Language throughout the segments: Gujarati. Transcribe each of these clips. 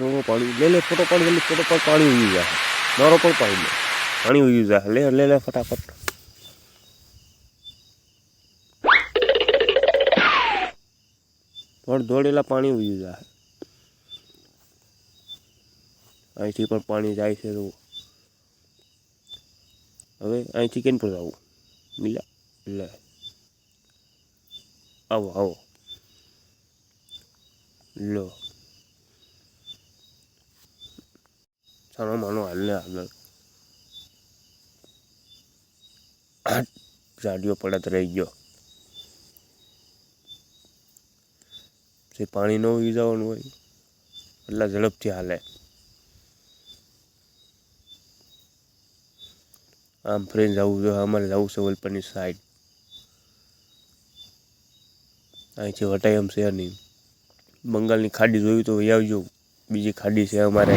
નોરો પાણી લે લે, ફોટો પાડી લે, ફોટો પાડ, પાણી ઉગી જાય. નોરો પણ પાડી લે પાણી ઉગી જાય. લે લે લે, ફટાફટ. પણ દોડેલા પાણી ઉગી જાય. અહીંથી પણ પાણી જાય છે તો. હવે અહીંથી કેમ પર આવું મિલા, લે. આવો આવો. લો. સાનો માનો હાલને આગળ ગાડીઓ પડત રહી ગયો જે પાણી ન ઉઈ જવાનું હોય એટલા ઝડપથી હાલે આમ ફ્રેન્ડ જવું જોઈએ અમારે જવું છે વલપરની સાઈડ અહીંથી વટાય એમ નહીં બંગાળની ખાડી જોયું તો વહી આવજો બીજી ખાડી છે અમારે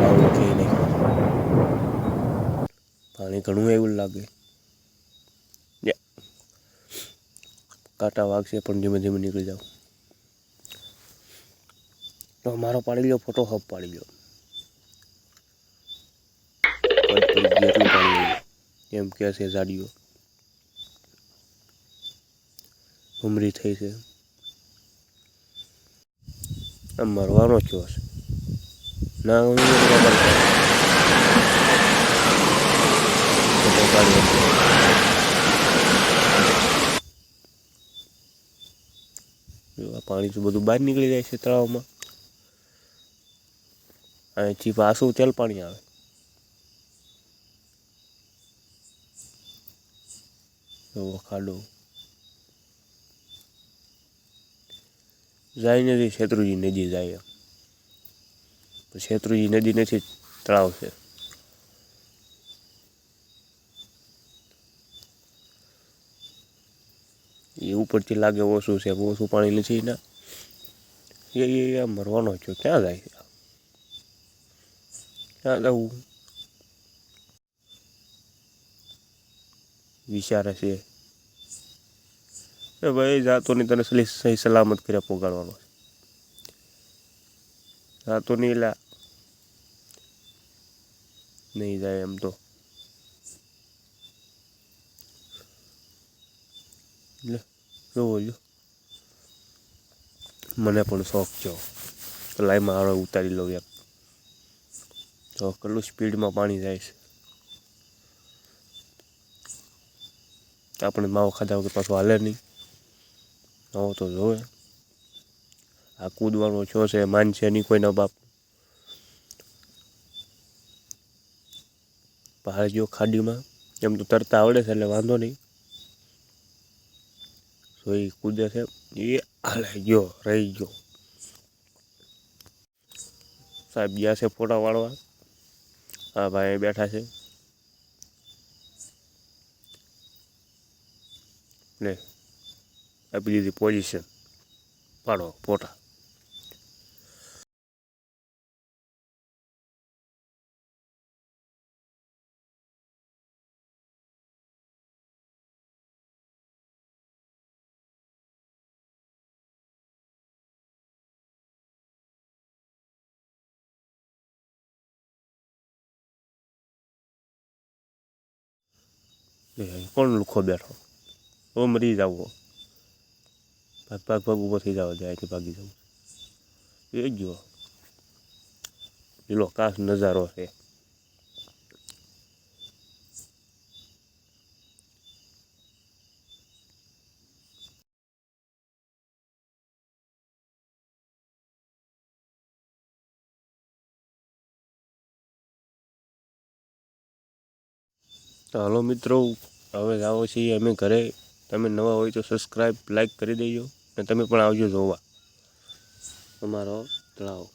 આવું નથી નહીં પાણી ઘણું એવું લાગે. કાંટા વાગશે પણ ધીમે ધીમે નીકળી જાવ તો મારો પાડી લ્યો, ફોટો હબ પાડી આવ્યું. એમ કે છે ઝાડીઓ ઉમરી થઈ છે. આમ મરવાનો કયો છે ના જો આ પાણી તો બધું બહાર નીકળી જાય છે તળાવમાં. અહીંથી પાછું તેલ પાણી આવે. એવો ખાડો જાય નથી શેત્રુજી નદી જાય શેત્રુજી નદી નથી, તળાવ છે. એ ઉપરથી લાગે ઓછું છે ઓછું પાણી નથી ના. એ એ મરવાનો છો, ક્યાં જાય? ક્યાં જવું? વિચારે છે. એ ભાઈ જાતો નહીં તને સલી, સહી સલામત કર્યા પોગાડવાનો છે. જાતો નહીં એલા. નહીં જાય એમ તો. લે, જોવો જો મને પણ શોખ છે. લાઈમાં લાઈ ઉતારી લઉં એક તો કેટલું સ્પીડમાં પાણી જાય છે. આપણે માવો ખાધા વગર પાછું હાલે નહીં. નવો તો જોવે આ કૂદવાનો છો છે માનશે નહીં કોઈના બાપ. પહાડ જો ખાડીમાં. એમ તો તરતા આવડે છે એટલે વાંધો નહીં. તો એ કૂદે છે. એ હાલે ગયો, રહી ગયો. સાહેબ, ગયા છે ફોટા વાળવા. હા, ભાઈ બેઠા છે. લે, આપી દીધી પોઝિશન પાડો, ફોટા. કોણ લુખો બેઠો? ઓ મરી જાવો ભાગ ભાગ ભાગ ઊભો થઈ જાવ અહીંથી ભાગી જવું. એ ગયો પેલો કાશ નજારો છે. હાલો મિત્રો હવે આવો છીએ અમે ઘરે. તમે નવા હોય તો સબસ્ક્રાઈબ લાઈક કરી દેજો અને તમે પણ આવજો જોવા. અમારો તળાવ.